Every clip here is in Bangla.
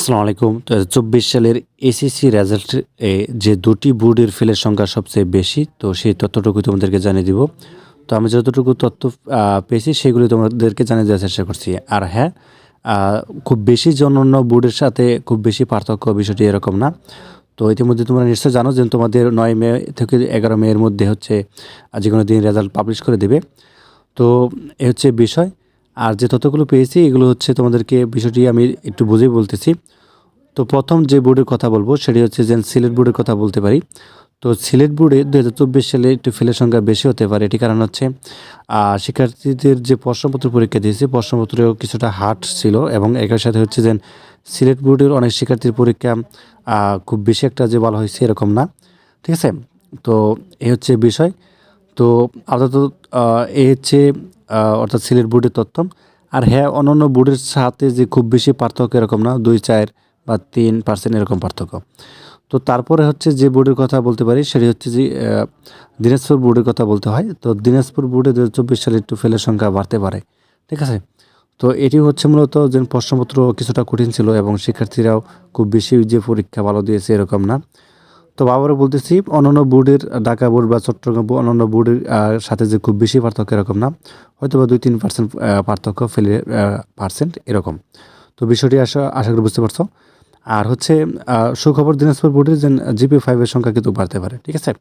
আসসালামু আলাইকুম। তো চব্বিশ সালের এসএসসি রেজাল্ট এ যে দুটি বোর্ডের ফেলের সংখ্যা সবচেয়ে বেশি, তো সেই তথ্যটুকু তোমাদেরকে জানিয়ে দিব। তো আমি যতটুকু তথ্য পেয়েছি সেগুলি তোমাদেরকে জানিয়ে দেওয়ার চেষ্টা করছি। আর হ্যাঁ খুব বেশি যে অন্যান্য বোর্ডের সাথে খুব বেশি পার্থক্য বিষয়টি এরকম না। তো ইতিমধ্যে তোমরা নিশ্চয় জানো যে তোমাদের নয় মে থেকে এগারো মে এর মধ্যে হচ্ছে যে কোনো দিন রেজাল্ট পাবলিশ করে দেবে। তো এ হচ্ছে বিষয়। আর যে তথ্যগুলো পেয়েছি, এগুলো হচ্ছে তোমাদেরকে বিষয়টি আমি একটু বুঝেই বলতেছি। তো প্রথম যে বোর্ডের কথা বলব, সেটি হচ্ছে যে সিলেট বোর্ডের কথা বলতে পারি। তো সিলেট বোর্ডে দু হাজার চব্বিশ সালে একটু ফেলের সংখ্যা বেশি হতে পারে এটি কারণ হচ্ছে শিক্ষার্থীদের যে প্রশ্নপত্র পরীক্ষা দিয়েছে, প্রশ্নপত্রেও কিছুটা হার্ড ছিল এবং একই সাথে হচ্ছে যে সিলেট বোর্ডের অনেক শিক্ষার্থীর পরীক্ষা খুব বেশি একটা যে বলা হয়েছে এরকম না। ঠিক আছে? তো এই হচ্ছে বিষয়। তো আপাতত এ হচ্ছে অর্থাৎ সিলেট বোর্ডের তথ্য আর হ্যাঁ অন্যান্য বোর্ডের সাথে যে খুব বেশি পার্থক্য এরকম না, দুই, চার বা তিন পার্সেন্ট এরকম পার্থক্য। তো তারপরে হচ্ছে যে বোর্ডের কথা বলতে পারি, সেটি হচ্ছে যে দিনাজপুর বোর্ডের কথা বলতে হয়। তো দিনাজপুর বোর্ডে দু চব্বিশ সালে একটু ফেলের সংখ্যা বাড়তে পারে, ঠিক আছে? তো এটি হচ্ছে মূলত যে প্রশ্নপত্র কিছুটা কঠিন ছিল এবং শিক্ষার্থীরাও খুব বেশি যে পরীক্ষা ভালো দিয়েছে এরকম না। তো আবারও বলতেছি, অন্যান্য বোর্ডের ঢাকা বোর্ড বা চট্টগ্রাম বোর্ড, অন্যান্য বোর্ডের সাথে যে খুব বেশি পার্থক্য এরকম না হয়তো বা দুই তিন পার্সেন্ট পার্থক্য ফেলে পার্সেন্ট এরকম। তো বিষয়টি আশা আশা করি বুঝতে পারছ। আর হচ্ছে সুখবর দিনাজপুর বোর্ডের যে জিপি ফাইভের সংখ্যা কিন্তু বাড়তে পারে, ঠিক আছে?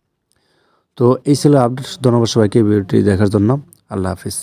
তো এই ছিল আপডেট, ধন্যবাদ সবাইকে ভিডিওটি দেখার জন্য। আল্লাহ হাফিজ।